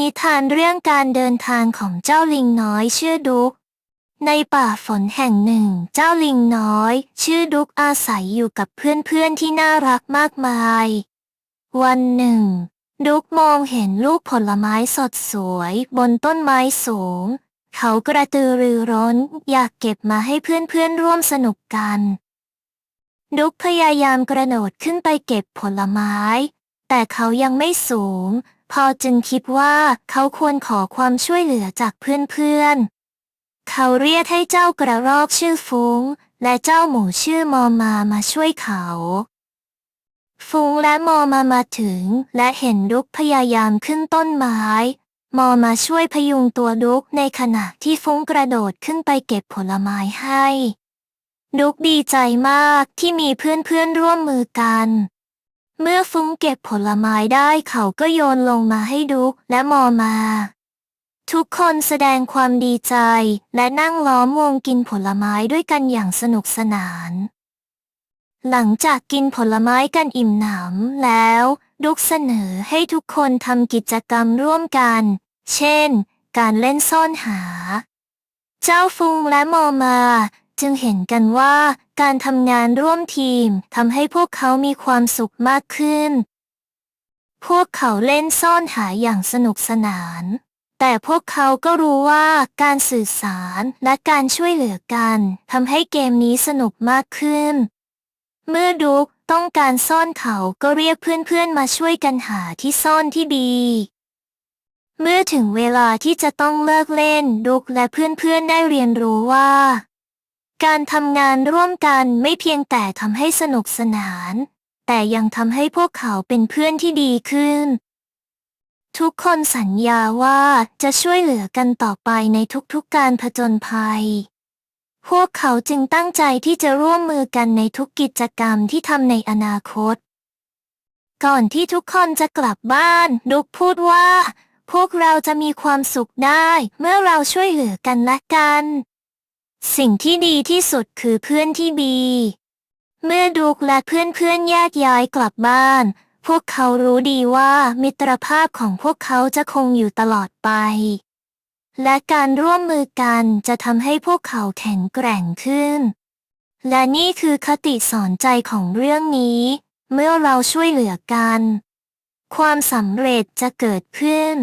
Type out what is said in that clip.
นิทานเรื่องการเดินทางของเจ้าลิงน้อยชื่อดุก ในป่าฝนแห่งหนึ่ง เจ้าลิงน้อย ชื่อดุกอาศัยอยู่กับเพื่อนๆที่น่ารักมากมาย วันหนึ่ง ดุกมองเห็นลูกผลไม้สดสวย บนต้นไม้สูง เขากระตือรือร้น อยากเก็บมาให้เพื่อนๆร่วมสนุกกัน ดุกพยายามกระโดดขึ้นไปเก็บผลไม้ แต่เขายังไม่สูง พอจึงคิดว่าเขาควรขอความช่วยเหลือจากเพื่อนๆ เขาเรียกให้เจ้ากระรอกชื่อฟุ้ง และเจ้าหมูชื่อมอมามาช่วยเขา ฟุ้งและมอมามาถึง และเห็นดุกพยายามขึ้นต้นไม้ มอมาช่วยพยุงตัวดุกในขณะที่ฟุ้งกระโดดขึ้นไปเก็บผลไม้ให้ดุกดีใจมากที่มีเพื่อนๆร่วมมือกัน เมื่อฟุ้งเก็บผลไม้ได้เขาก็โยนลงมาให้ดุกและมอมา ทุกคนแสดงความดีใจ และนั่งล้อมวงกินผลไม้ด้วยกันอย่างสนุกสนาน หลังจากกินผลไม้กันอิ่มหนำแล้วดุกเสนอให้ทุกคนทำกิจกรรมร่วมกัน เช่น การเล่นซ่อนหา เจ้าฟุงและมอมา จึงเห็นกันว่าการทำงานร่วมทีมทำให้พวกเขามีความสุขมากขึ้น พวกเขาเล่นซ่อนหาอย่างสนุกสนาน แต่พวกเขาก็รู้ว่าการสื่อสารและการช่วยเหลือกันทำให้เกมนี้สนุกมากขึ้น เมื่อดุกต้องการซ่อนเขาก็เรียกเพื่อนๆมาช่วยกันหาที่ซ่อนที่ดีเมื่อถึงเวลาที่จะต้องเลิกเล่นดุกและเพื่อนๆได้เรียนรู้ว่า การทำงานร่วมกันไม่เพียงแต่ทำให้สนุกสนาน แต่ยังทำให้พวกเขาเป็นเพื่อนที่ดีขึ้น ทุกคนสัญญาว่าจะช่วยเหลือกันต่อไปในทุกๆการผจญภัย พวกเขาจึงตั้งใจที่จะร่วมมือกันในทุกกิจกรรมที่ทำในอนาคต ก่อนที่ทุกคนจะกลับบ้านดุกพูดว่า พวกเราจะมีความสุขได้เมื่อเราช่วยเหลือกันและกัน สิ่งที่ดีที่สุดคือเพื่อนที่ดี เมื่อดุกและเพื่อนๆแยกย้ายกลับบ้าน พวกเขารู้ดีว่ามิตรภาพของพวกเขาจะคงอยู่ตลอดไป และการร่วมมือกันจะทำให้พวกเขาแข็งแกร่งขึ้น และนี่คือคติสอนใจของเรื่องนี้ เมื่อเราช่วยเหลือกัน ความสำเร็จจะเกิดขึ้น